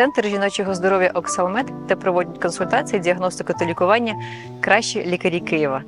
Центр жіночого здоров'я Оксалмед, де проводять консультації, діагностику та лікування кращі лікарі Києва.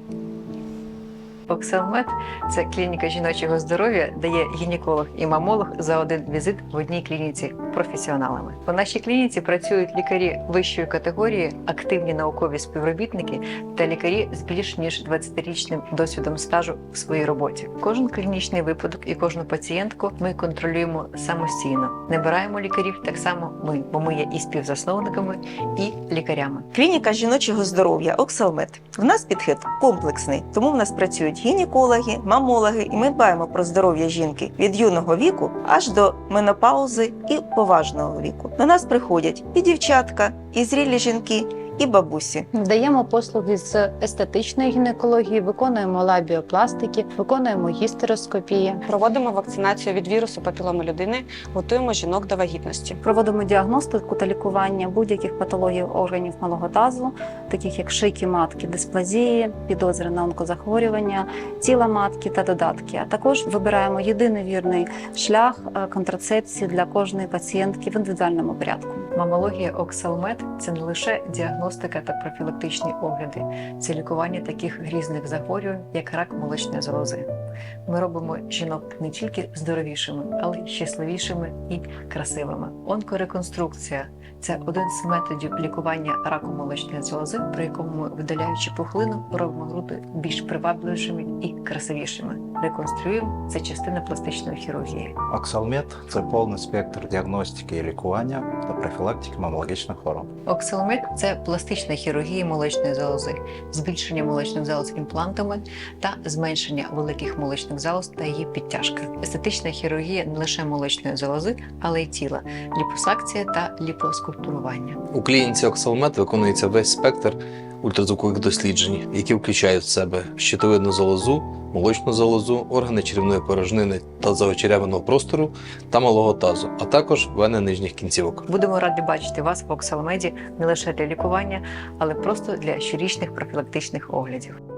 Оксалмед це клініка жіночого здоров'я, де є гінеколог і мамолог за один візит в одній клініці професіоналами. У нашій клініці працюють лікарі вищої категорії, активні наукові співробітники та лікарі з більш ніж 20-річним досвідом стажу в своїй роботі. Кожен клінічний випадок і кожну пацієнтку ми контролюємо самостійно. Не бираємо лікарів так само ми, бо ми є і співзасновниками, і лікарями. Клініка жіночого здоров'я Оксалмед. В нас підхід комплексний, тому в нас працюють гінекологи, мамологи, і ми дбаємо про здоров'я жінки від юного віку аж до менопаузи і поважного віку. До нас приходять і дівчатка, і зрілі жінки, і бабусі. Даємо послуги з естетичної гінекології, виконуємо лабіопластики, виконуємо гістероскопії. Проводимо вакцинацію від вірусу папіломи людини, готуємо жінок до вагітності. Проводимо діагностику та лікування будь-яких патологій органів малого тазу, таких як шийки матки, дисплазії, підозри на онкозахворювання, тіла матки та додатки. А також вибираємо єдиний вірний шлях е, контрацепції для кожної пацієнтки в індивідуальному порядку. Мамологія Оксалмед це не лише діагностика та профілактичні огляди, це лікування таких грізних захворювань, як рак молочної залози. Ми робимо жінок не тільки здоровішими, але й щасливішими і красивими. Онкореконструкція це один з методів лікування раку молочної залози, при якому ми, видаляючи пухлину, робимо груди більш привабливішими і красивішими. Реконструюємо це частина пластичної хірургії. Оксалмед це повний спектр діагностики і лікування та профілактики мамологічних хвороб. Оксалмед це пластична хірургія молочної залози, збільшення молочних залоз імплантами та зменшення великих молочних залоз та її підтяжка. Естетична хірургія не лише молочної залози, але й тіла, ліпосакція та ліпоскультурування. У клініці Оксалмет виконується весь спектр ультразвукових досліджень, які включають в себе щитовидну залозу, молочну залозу, органи черевної порожнини та заочереваного простору та малого тазу, а також вени нижніх кінцівок. Будемо раді бачити вас в Оксалмеді не лише для лікування, але просто для щорічних профілактичних оглядів.